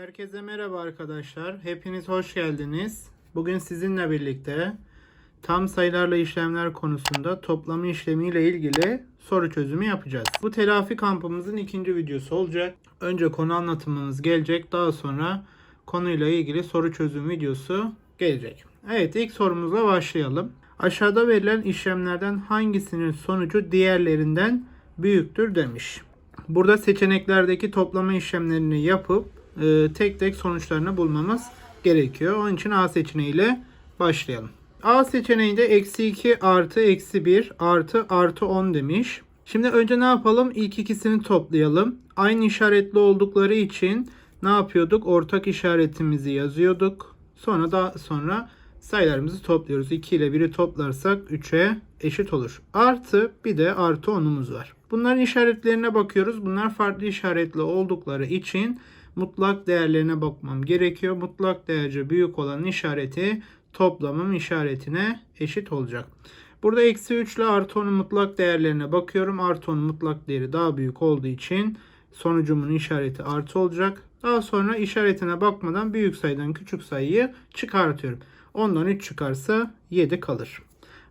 Herkese merhaba arkadaşlar. Hepiniz hoş geldiniz. Bugün sizinle birlikte tam sayılarla işlemler konusunda toplama işlemiyle ilgili soru çözümü yapacağız. Bu telafi kampımızın ikinci videosu olacak. Önce konu anlatımımız gelecek. Daha sonra konuyla ilgili soru çözüm videosu gelecek. Evet ilk sorumuzla başlayalım. Aşağıda verilen işlemlerden hangisinin sonucu diğerlerinden büyüktür demiş. Burada seçeneklerdeki toplama işlemlerini yapıp e, tek tek sonuçlarını bulmamız gerekiyor. Onun için A seçeneğiyle başlayalım. A seçeneğinde eksi 2 artı eksi 1 artı artı 10 demiş. Şimdi önce ne yapalım? İlk ikisini toplayalım. Aynı işaretli oldukları için ne yapıyorduk? Ortak işaretimizi yazıyorduk. Sonra da sonra sayılarımızı topluyoruz. 2 ile 1'i toplarsak 3'e eşit olur. Artı bir de artı 10'umuz var. Bunların işaretlerine bakıyoruz. Bunlar farklı işaretli oldukları için mutlak değerlerine bakmam gerekiyor. Mutlak değerce büyük olan işareti toplamın işaretine eşit olacak. Burada eksi 3 ile artı 10'un mutlak değerlerine bakıyorum. Artı 10'un mutlak değeri daha büyük olduğu için sonucumun işareti artı olacak. Daha sonra işaretine bakmadan büyük sayıdan küçük sayıyı çıkartıyorum. Ondan 3 çıkarsa 7 kalır.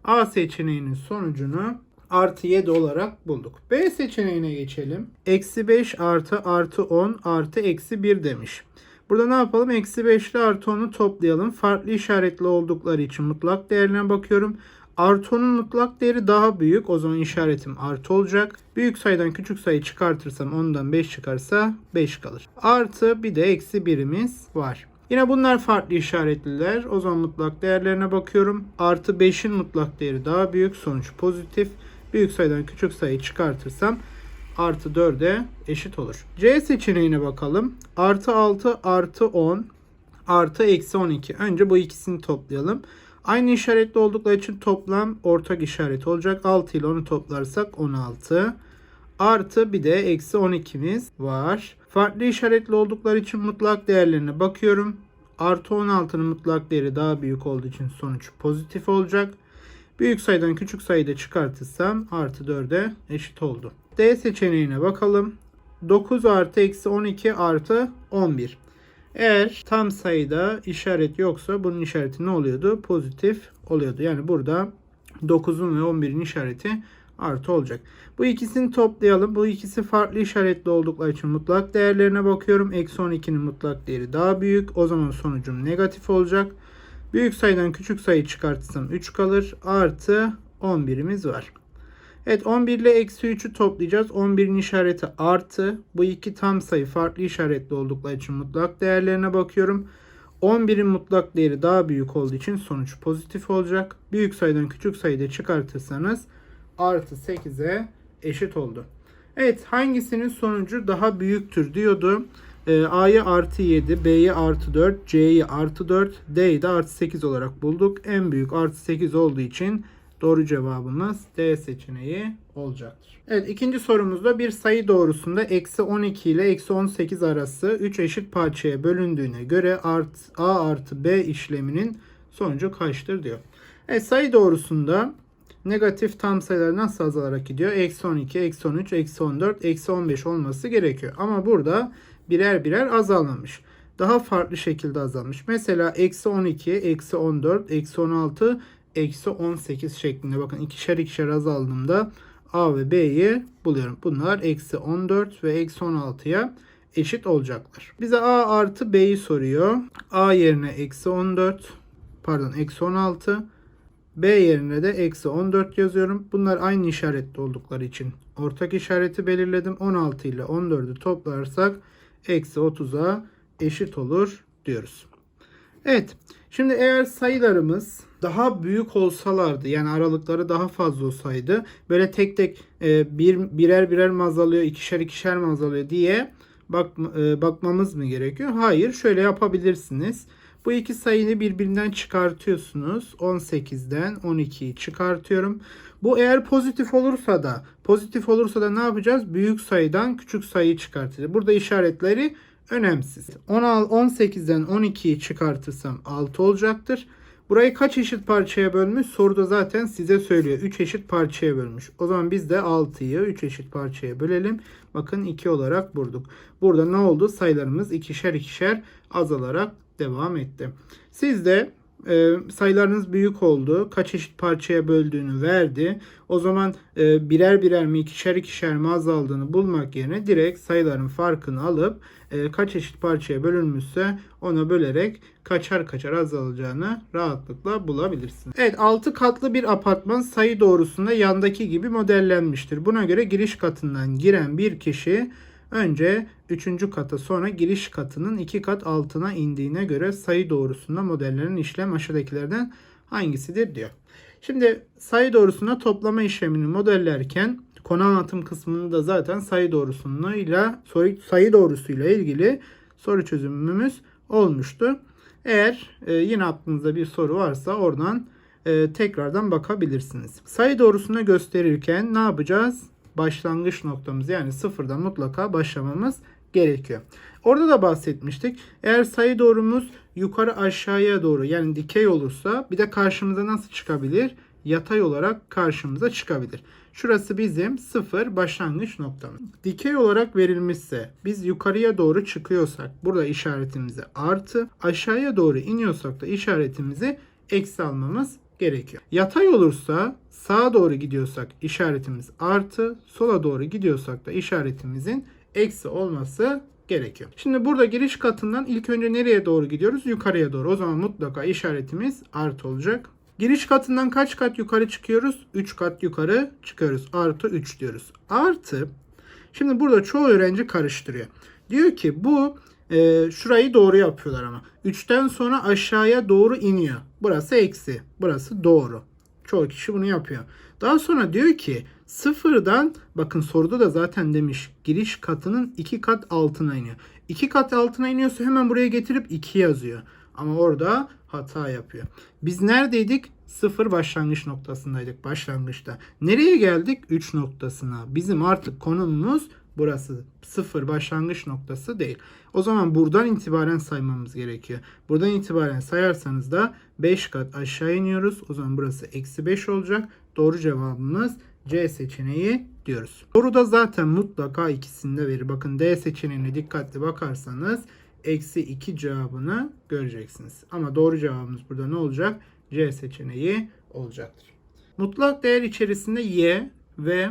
A seçeneğinin sonucunu artı 7 olarak bulduk. B seçeneğine geçelim. Eksi 5 artı artı 10 artı eksi 1 demiş. Burada ne yapalım? Eksi 5 ile artı 10'u toplayalım. Farklı işaretli oldukları için mutlak değerine bakıyorum. Artı 10'un mutlak değeri daha büyük. O zaman işaretim artı olacak. Büyük sayıdan küçük sayı çıkartırsam ondan 5 çıkarsa 5 kalır. Artı bir de eksi 1'imiz var. Yine bunlar farklı işaretliler. O zaman mutlak değerlerine bakıyorum. Artı 5'in mutlak değeri daha büyük. Sonuç pozitif. Büyük sayıdan küçük sayı çıkartırsam artı 4'e eşit olur. C seçeneğine bakalım. Artı 6 artı 10 artı eksi 12. Önce bu ikisini toplayalım. Aynı işaretli oldukları için toplam ortak işaret olacak. 6 ile 10'u toplarsak 16. Artı bir de eksi 12'miz var. Farklı işaretli oldukları için mutlak değerlerine bakıyorum. Artı 16'nın mutlak değeri daha büyük olduğu için sonuç pozitif olacak. Büyük sayıdan küçük sayı da çıkartırsam artı 4'e eşit oldu. D seçeneğine bakalım. 9 artı eksi 12 artı 11. Eğer tam sayıda işaret yoksa bunun işareti ne oluyordu? Pozitif oluyordu. Yani burada 9'un ve 11'in işareti artı olacak. Bu ikisini toplayalım. Bu ikisi farklı işaretli oldukları için mutlak değerlerine bakıyorum. Eksi 12'nin mutlak değeri daha büyük. O zaman sonucum negatif olacak. Büyük sayıdan küçük sayı çıkartırsam 3 kalır. Artı 11'imiz var. Evet 11 ile eksi 3'ü toplayacağız. 11'in işareti artı. Bu iki tam sayı farklı işaretli oldukları için mutlak değerlerine bakıyorum. 11'in mutlak değeri daha büyük olduğu için sonuç pozitif olacak. Büyük sayıdan küçük sayıda çıkartırsanız artı 8'e eşit oldu. Evet hangisinin sonucu daha büyüktür diyordu. Ee, A'yı artı 7, B'yi artı 4, C'yi artı 4, D'yi de artı 8 olarak bulduk. En büyük artı 8 olduğu için doğru cevabımız D seçeneği olacaktır. Evet ikinci sorumuzda bir sayı doğrusunda eksi 12 ile eksi 18 arası 3 eşit parçaya bölündüğüne göre art, A artı B işleminin sonucu kaçtır diyor. Evet sayı doğrusunda negatif tam sayılar nasıl azalarak gidiyor? Eksi 12, eksi 13, eksi 14, eksi 15 olması gerekiyor. Ama burada birer birer azalmamış. Daha farklı şekilde azalmış. Mesela eksi 12, eksi 14, eksi 16, eksi 18 şeklinde. Bakın ikişer ikişer azaldığımda A ve B'yi buluyorum. Bunlar eksi 14 ve eksi 16'ya eşit olacaklar. Bize A artı B'yi soruyor. A yerine eksi 14 pardon eksi 16 B yerine de eksi 14 yazıyorum. Bunlar aynı işaretli oldukları için ortak işareti belirledim. 16 ile 14'ü toplarsak eksi 30'a eşit olur diyoruz. Evet. Şimdi eğer sayılarımız daha büyük olsalardı yani aralıkları daha fazla olsaydı böyle tek tek e, bir birer birer mi azalıyor ikişer ikişer mi azalıyor diye bak, e, bakmamız mı gerekiyor? Hayır şöyle yapabilirsiniz. Bu iki sayıyı birbirinden çıkartıyorsunuz. 18'den 12'yi çıkartıyorum. Bu eğer pozitif olursa da pozitif olursa da ne yapacağız? Büyük sayıdan küçük sayıyı çıkartacağız. Burada işaretleri önemsiz. 18'den 12'yi çıkartırsam 6 olacaktır. Burayı kaç eşit parçaya bölmüş? Soruda zaten size söylüyor. 3 eşit parçaya bölmüş. O zaman biz de 6'yı 3 eşit parçaya bölelim. Bakın 2 olarak vurduk. Burada ne oldu? Sayılarımız ikişer ikişer azalarak devam etti. Siz de e, sayılarınız büyük oldu. Kaç eşit parçaya böldüğünü verdi. O zaman e, birer birer mi ikişer ikişer mi azaldığını bulmak yerine direkt sayıların farkını alıp e, kaç eşit parçaya bölünmüşse ona bölerek kaçar kaçar azalacağını rahatlıkla bulabilirsiniz. Evet 6 katlı bir apartman sayı doğrusunda yandaki gibi modellenmiştir. Buna göre giriş katından giren bir kişi önce 3. kata sonra giriş katının 2 kat altına indiğine göre sayı doğrusunda modellerin işlem aşağıdakilerden hangisidir diyor. Şimdi sayı doğrusuna toplama işlemini modellerken konu anlatım kısmında zaten sayı doğrusuyla sayı doğrusuyla ilgili soru çözümümüz olmuştu. Eğer e, yine aklınızda bir soru varsa oradan e, tekrardan bakabilirsiniz. Sayı doğrusuna gösterirken ne yapacağız? Başlangıç noktamız yani sıfırdan mutlaka başlamamız gerekiyor. Orada da bahsetmiştik. Eğer sayı doğrumuz yukarı aşağıya doğru yani dikey olursa bir de karşımıza nasıl çıkabilir? Yatay olarak karşımıza çıkabilir. Şurası bizim sıfır başlangıç noktamız. Dikey olarak verilmişse biz yukarıya doğru çıkıyorsak burada işaretimizi artı aşağıya doğru iniyorsak da işaretimizi eksi almamız gerekiyor. Yatay olursa sağa doğru gidiyorsak işaretimiz artı sola doğru gidiyorsak da işaretimizin eksi olması gerekiyor. Şimdi burada giriş katından ilk önce nereye doğru gidiyoruz? Yukarıya doğru. O zaman mutlaka işaretimiz artı olacak. Giriş katından kaç kat yukarı çıkıyoruz? 3 kat yukarı çıkıyoruz. Artı 3 diyoruz. Artı şimdi burada çoğu öğrenci karıştırıyor. Diyor ki bu e, şurayı doğru yapıyorlar ama. 3'ten sonra aşağıya doğru iniyor. Burası eksi. Burası doğru. Çoğu kişi bunu yapıyor. Daha sonra diyor ki sıfırdan bakın soruda da zaten demiş giriş katının 2 kat altına iniyor. 2 kat altına iniyorsa hemen buraya getirip 2 yazıyor. Ama orada hata yapıyor. Biz neredeydik? Sıfır başlangıç noktasındaydık başlangıçta. Nereye geldik? 3 noktasına. Bizim artık konumumuz burası. Sıfır başlangıç noktası değil. O zaman buradan itibaren saymamız gerekiyor. Buradan itibaren sayarsanız da 5 kat aşağı iniyoruz. O zaman burası eksi 5 olacak. Doğru cevabımız C seçeneği diyoruz. Soruda zaten mutlaka ikisinde verir. Bakın D seçeneğine dikkatli bakarsanız eksi 2 cevabını göreceksiniz. Ama doğru cevabımız burada ne olacak? C seçeneği olacaktır. Mutlak değer içerisinde y ve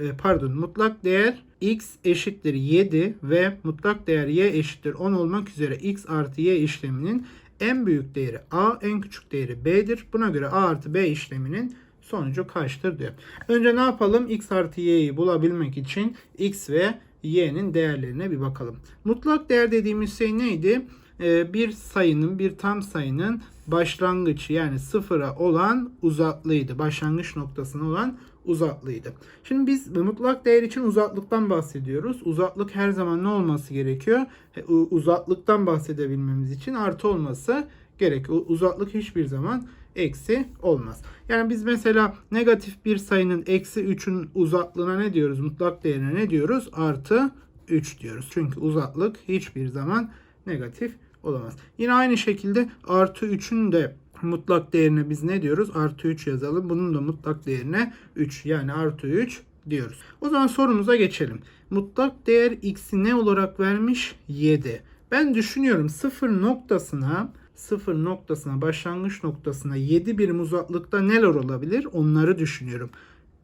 e, pardon mutlak değer x eşittir 7 ve mutlak değer y eşittir 10 olmak üzere x artı y işleminin en büyük değeri a en küçük değeri b'dir. Buna göre a artı b işleminin sonucu kaçtır diyor. Önce ne yapalım? x artı y'yi bulabilmek için x ve y'nin değerlerine bir bakalım. Mutlak değer dediğimiz şey neydi? Ee, bir sayının, bir tam sayının başlangıcı yani sıfıra olan uzaklığıydı. Başlangıç noktasına olan uzaklığıydı. Şimdi biz mutlak değer için uzaklıktan bahsediyoruz. Uzaklık her zaman ne olması gerekiyor? E, Uzaklıktan bahsedebilmemiz için artı olması gerekiyor. U- Uzaklık hiçbir zaman eksi olmaz. Yani biz mesela negatif bir sayının eksi 3'ün uzaklığına ne diyoruz? Mutlak değerine ne diyoruz? Artı 3 diyoruz. Çünkü uzaklık hiçbir zaman negatif olamaz. Yine aynı şekilde artı 3'ün de mutlak değerine biz ne diyoruz? Artı 3 yazalım. Bunun da mutlak değerine 3 yani artı 3 diyoruz. O zaman sorumuza geçelim. Mutlak değer x'i ne olarak vermiş? 7. Ben düşünüyorum sıfır noktasına sıfır noktasına başlangıç noktasına 7 birim uzaklıkta neler olabilir? Onları düşünüyorum.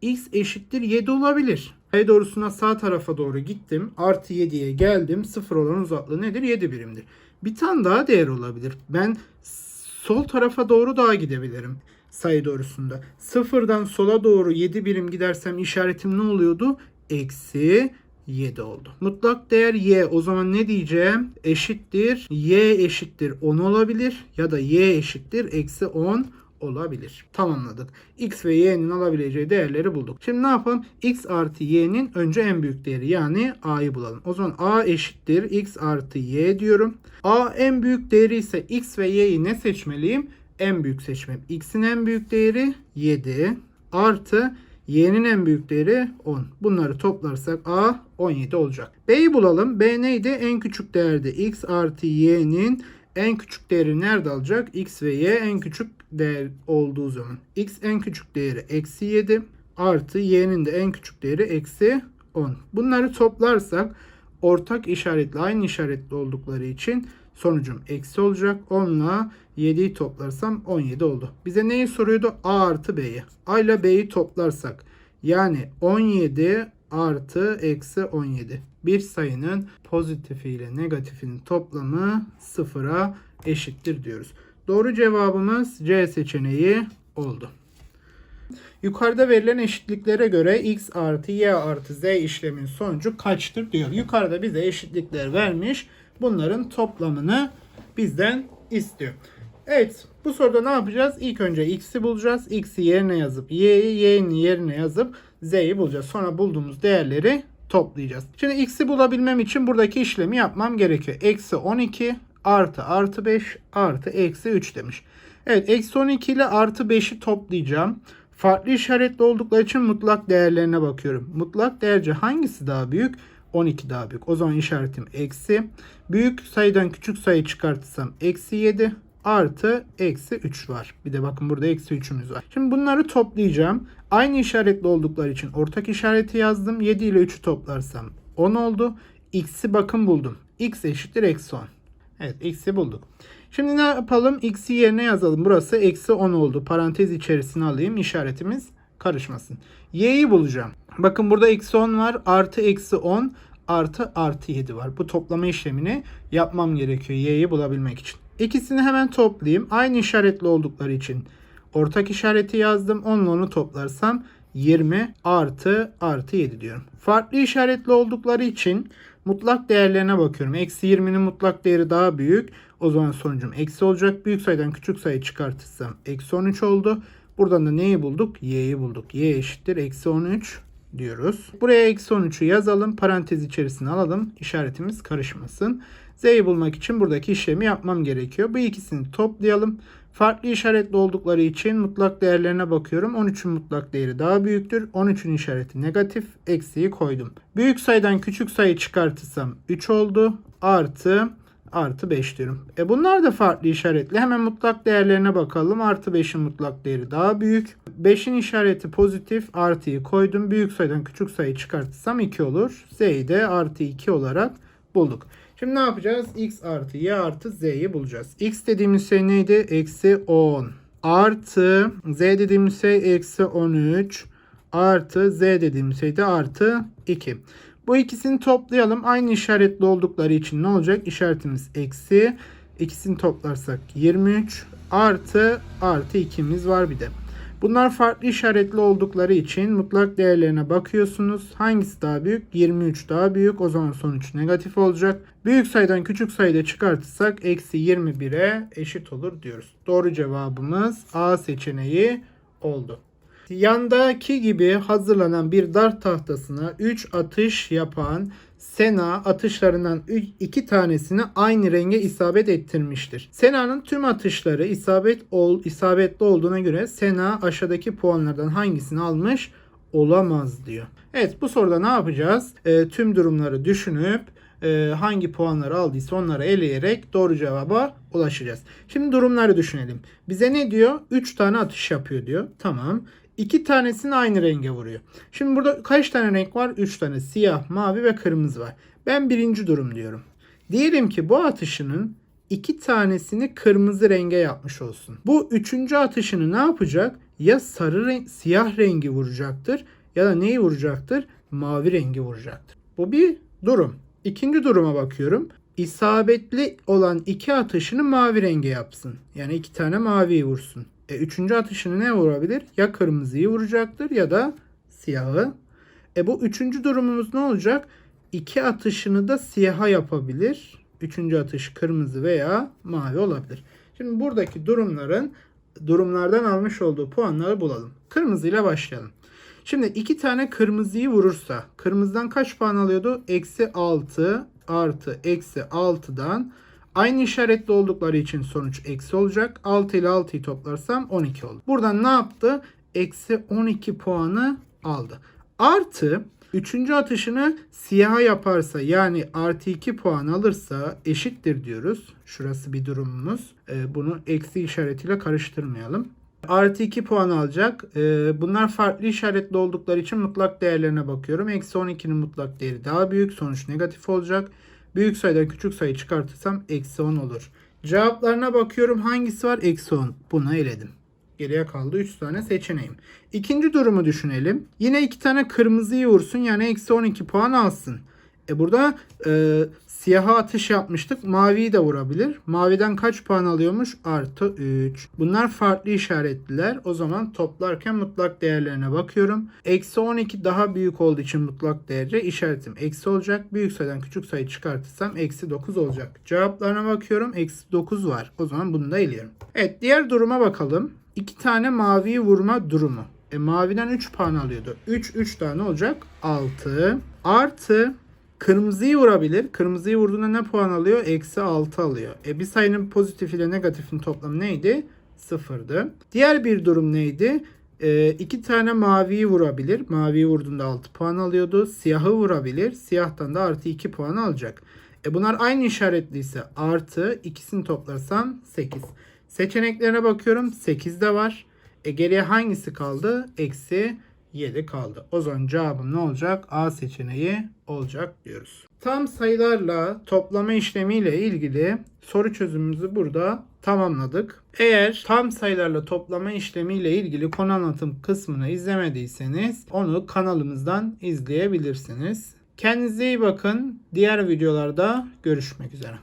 x eşittir 7 olabilir. Sayı doğrusuna sağ tarafa doğru gittim. Artı 7'ye geldim. Sıfır olan uzaklığı nedir? 7 birimdir. Bir tane daha değer olabilir. Ben sol tarafa doğru daha gidebilirim sayı doğrusunda. Sıfırdan sola doğru 7 birim gidersem işaretim ne oluyordu? Eksi 7 oldu. Mutlak değer y o zaman ne diyeceğim? Eşittir y eşittir 10 olabilir ya da y eşittir eksi 10 olabilir. Tamamladık. X ve y'nin alabileceği değerleri bulduk. Şimdi ne yapalım? X artı y'nin önce en büyük değeri yani a'yı bulalım. O zaman a eşittir x artı y diyorum. a en büyük değeri ise x ve y'yi ne seçmeliyim? En büyük seçmem. x'in en büyük değeri 7 artı y'nin en büyük değeri 10. Bunları toplarsak a 17 olacak. b'yi bulalım. b neydi? En küçük değerde x artı y'nin En küçük değeri nerede alacak? X ve Y en küçük değer olduğu zaman. X en küçük değeri eksi 7 artı Y'nin de en küçük değeri eksi 10. Bunları toplarsak ortak işaretli aynı işaretli oldukları için sonucum eksi olacak. 10 ile 7'yi toplarsam 17 oldu. Bize neyi soruyordu? A artı B'yi. A ile B'yi toplarsak yani 17 artı eksi 17. Bir sayının pozitifi ile negatifinin toplamı sıfıra eşittir diyoruz. Doğru cevabımız C seçeneği oldu. Yukarıda verilen eşitliklere göre x artı y artı z işlemin sonucu kaçtır diyor. Yukarıda bize eşitlikler vermiş. Bunların toplamını bizden istiyor. Evet bu soruda ne yapacağız? İlk önce x'i bulacağız. x'i yerine yazıp y'yi y'nin yerine yazıp z'yi bulacağız. Sonra bulduğumuz değerleri toplayacağız. Şimdi x'i bulabilmem için buradaki işlemi yapmam gerekiyor. Eksi 12 artı artı 5 artı eksi 3 demiş. Evet eksi 12 ile artı 5'i toplayacağım. Farklı işaretli oldukları için mutlak değerlerine bakıyorum. Mutlak değerce hangisi daha büyük? 12 daha büyük. O zaman işaretim eksi. Büyük sayıdan küçük sayı çıkartırsam eksi 7 artı eksi 3 var. Bir de bakın burada eksi 3'ümüz var. Şimdi bunları toplayacağım. Aynı işaretli oldukları için ortak işareti yazdım. 7 ile 3'ü toplarsam 10 oldu. X'i bakın buldum. X eşittir eksi 10. Evet x'i bulduk. Şimdi ne yapalım? X'i yerine yazalım. Burası eksi 10 oldu. Parantez içerisine alayım. İşaretimiz karışmasın. Y'yi bulacağım. Bakın burada eksi 10 var. Artı eksi 10 artı artı 7 var. Bu toplama işlemini yapmam gerekiyor. Y'yi bulabilmek için. İkisini hemen toplayayım. Aynı işaretli oldukları için ortak işareti yazdım. Onunla onu toplarsam 20 artı artı 7 diyorum. Farklı işaretli oldukları için mutlak değerlerine bakıyorum. Eksi 20'nin mutlak değeri daha büyük. O zaman sonucum eksi olacak. Büyük sayıdan küçük sayı çıkartırsam eksi 13 oldu. Buradan da neyi bulduk? Y'yi bulduk. Y eşittir eksi 13 diyoruz. Buraya eksi 13'ü yazalım. Parantez içerisine alalım. İşaretimiz karışmasın. Z'yi bulmak için buradaki işlemi yapmam gerekiyor. Bu ikisini toplayalım. Farklı işaretli oldukları için mutlak değerlerine bakıyorum. 13'ün mutlak değeri daha büyüktür. 13'ün işareti negatif. Eksiği koydum. Büyük sayıdan küçük sayı çıkartırsam 3 oldu. Artı artı 5 diyorum. E bunlar da farklı işaretli. Hemen mutlak değerlerine bakalım. Artı 5'in mutlak değeri daha büyük. 5'in işareti pozitif. Artıyı koydum. Büyük sayıdan küçük sayı çıkartırsam 2 olur. Z'yi de artı 2 olarak bulduk. Şimdi ne yapacağız? X artı Y artı Z'yi bulacağız. X dediğimiz şey neydi? Eksi 10. Artı Z dediğimiz şey eksi 13. Artı Z dediğimiz şey de artı 2. Bu ikisini toplayalım. Aynı işaretli oldukları için ne olacak? İşaretimiz eksi. İkisini toplarsak 23. Artı artı 2'miz var bir de. Bunlar farklı işaretli oldukları için mutlak değerlerine bakıyorsunuz. Hangisi daha büyük? 23 daha büyük. O zaman sonuç negatif olacak. Büyük sayıdan küçük sayıda çıkartırsak eksi 21'e eşit olur diyoruz. Doğru cevabımız A seçeneği oldu. Yandaki gibi hazırlanan bir dart tahtasına 3 atış yapan Sena atışlarından 2 tanesini aynı renge isabet ettirmiştir. Sena'nın tüm atışları isabet ol, isabetli olduğuna göre Sena aşağıdaki puanlardan hangisini almış olamaz diyor. Evet bu soruda ne yapacağız? E, tüm durumları düşünüp e, hangi puanları aldıysa onları eleyerek doğru cevaba ulaşacağız. Şimdi durumları düşünelim. Bize ne diyor? 3 tane atış yapıyor diyor. Tamam. İki tanesini aynı renge vuruyor. Şimdi burada kaç tane renk var? 3 tane. Siyah, mavi ve kırmızı var. Ben birinci durum diyorum. Diyelim ki bu atışının iki tanesini kırmızı renge yapmış olsun. Bu üçüncü atışını ne yapacak? Ya sarı renk, siyah rengi vuracaktır ya da neyi vuracaktır? Mavi rengi vuracaktır. Bu bir durum. İkinci duruma bakıyorum. İsabetli olan iki atışını mavi renge yapsın. Yani iki tane maviyi vursun. E, üçüncü atışını ne vurabilir? Ya kırmızıyı vuracaktır ya da siyahı. E bu üçüncü durumumuz ne olacak? İki atışını da siyaha yapabilir. Üçüncü atış kırmızı veya mavi olabilir. Şimdi buradaki durumların durumlardan almış olduğu puanları bulalım. Kırmızı ile başlayalım. Şimdi iki tane kırmızıyı vurursa kırmızıdan kaç puan alıyordu? Eksi 6 artı eksi 6'dan Aynı işaretli oldukları için sonuç eksi olacak. 6 ile 6'yı toplarsam 12 oldu. Buradan ne yaptı? Eksi 12 puanı aldı. Artı Üçüncü atışını siyaha yaparsa yani artı 2 puan alırsa eşittir diyoruz. Şurası bir durumumuz. Ee, bunu eksi işaretiyle karıştırmayalım. Artı 2 puan alacak. Ee, bunlar farklı işaretli oldukları için mutlak değerlerine bakıyorum. Eksi 12'nin mutlak değeri daha büyük. Sonuç negatif olacak. Büyük sayıdan küçük sayı çıkartırsam eksi 10 olur. Cevaplarına bakıyorum. Hangisi var? Eksi 10. Bunu eledim. Geriye kaldı 3 tane seçeneğim. İkinci durumu düşünelim. Yine 2 tane kırmızıyı vursun yani eksi 12 puan alsın. E burada e, siyaha atış yapmıştık. Maviyi de vurabilir. Maviden kaç puan alıyormuş? Artı 3. Bunlar farklı işaretliler. O zaman toplarken mutlak değerlerine bakıyorum. Eksi 12 daha büyük olduğu için mutlak değeri işaretim eksi olacak. Büyük sayıdan küçük sayı çıkartırsam eksi 9 olacak. Cevaplarına bakıyorum. Eksi 9 var. O zaman bunu da eliyorum. Evet diğer duruma bakalım. 2 tane maviyi vurma durumu. E, maviden 3 puan alıyordu. 3 3 tane olacak. 6 artı Kırmızıyı vurabilir. Kırmızıyı vurduğunda ne puan alıyor? Eksi 6 alıyor. E bir sayının pozitif ile negatifin toplamı neydi? Sıfırdı. Diğer bir durum neydi? E, iki tane maviyi vurabilir. Maviyi vurduğunda 6 puan alıyordu. Siyahı vurabilir. Siyahtan da artı 2 puan alacak. E bunlar aynı işaretliyse artı ikisini toplarsam 8. Seçeneklerine bakıyorum. 8 de var. E geriye hangisi kaldı? Eksi 7 kaldı. O zaman cevabım ne olacak? A seçeneği olacak diyoruz. Tam sayılarla toplama işlemiyle ilgili soru çözümümüzü burada tamamladık. Eğer tam sayılarla toplama işlemiyle ilgili konu anlatım kısmını izlemediyseniz onu kanalımızdan izleyebilirsiniz. Kendinize iyi bakın. Diğer videolarda görüşmek üzere.